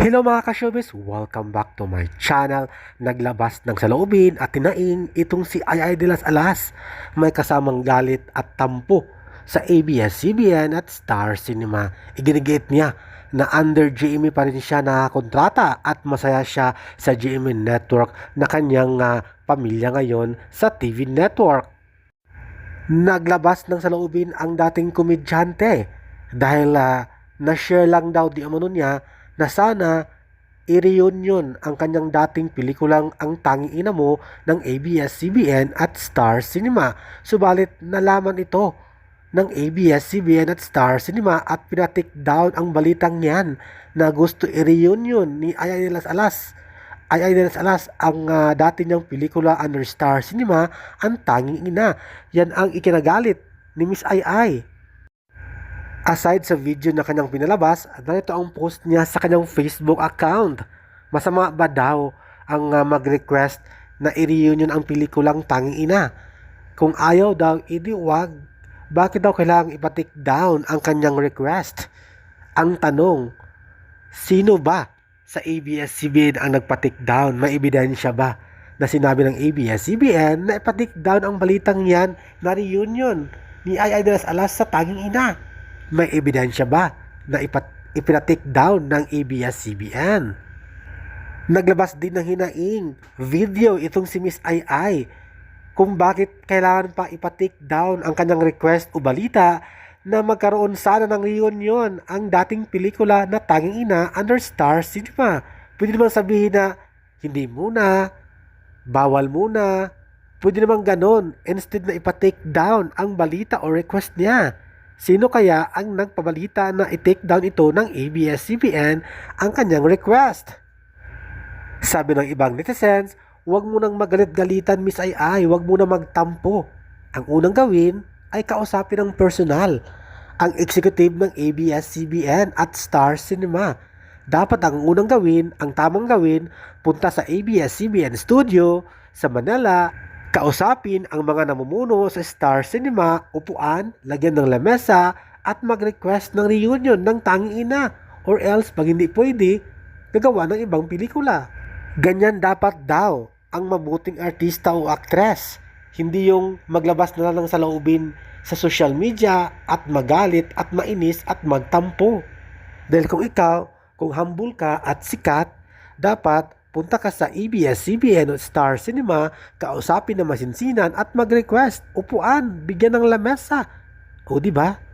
Hello mga ka-showbiz! Welcome back to my channel. Naglabas ng saloobin at tinaing itong si Ayay de las Alas. May kasamang galit at tampo sa ABS-CBN at Star Cinema. Iginigit niya na under GMA pa rin siya nakakontrata at masaya siya sa GMA Network na kanyang ah, pamilya ngayon sa TV Network. Naglabas ng saloobin ang dating komedyante dahil ah, na-share lang daw di umano niya na sana i-reunion ang kanyang dating pelikulang Ang Tanging Ina Mo ng ABS-CBN at Star Cinema. Subalit nalaman ito ng ABS-CBN at Star Cinema at pinatik down ang balitang yan na gusto i-reunion ni Ayay de las Alas. Ayay de las Alas ang ah, dati niyang pelikula under Star Cinema, Ang Tanging Ina. Yan ang ikinagalit ni Miss Ayay. Aside sa video na kanyang pinalabas, narito ang post niya sa kanyang Facebook account. Masama ba daw ang ah, mag-request na i-reunion ang pelikulang Tanging Ina? Kung ayaw daw, edi wag. Bakit daw kailangang ipatik down ang kanyang request? Ang tanong, sino ba sa ABS-CBN ang nagpatik down? May ebidensya ba na sinabi ng ABS-CBN na ipatik down ang balitang yan na reunion ni Ay Ay Alas sa Tanging Ina? May ebidensya ba na ipat, ipinatik down ng ABS-CBN? Naglabas din ng hinaing video itong si Miss Ai Ai kung bakit kailangan pa ipatik down ang kanyang request o balita na magkaroon sana ng reunion ang dating pelikula na Tanging Ina under Star Cinema. Pwede naman sabihin na hindi muna, bawal muna, pwede naman ganon instead na ipatik down ang balita o request niya. Sino kaya ang nagpabalita na i-take down ito ng ABS-CBN ang kanyang request? Sabi ng ibang netizens, huwag mo nang magalit-galitan Miss Ai Ai, huwag mo na magtampo. Ang unang gawin ay kausapin ng personal, ang executive ng ABS-CBN at Star Cinema. Dapat ang unang gawin, ang tamang gawin, punta sa ABS-CBN studio sa Manila, kausapin ang mga namumuno sa Star Cinema, upuan, lagyan ng lamesa, at mag-request ng reunion ng tanging ina or else pag hindi pwede, gagawa ng ibang pelikula. Ganyan dapat daw ang mabuting artista o aktres. Hindi yung maglabas na lang ng saloobin sa social media at magalit at mainis at magtampo. Dahil kung ikaw, kung humble ka at sikat, dapat punta ka sa ABS-CBN o Star Cinema, kausapin na masinsinan at mag-request, upuan, bigyan ng lamesa. O di ba?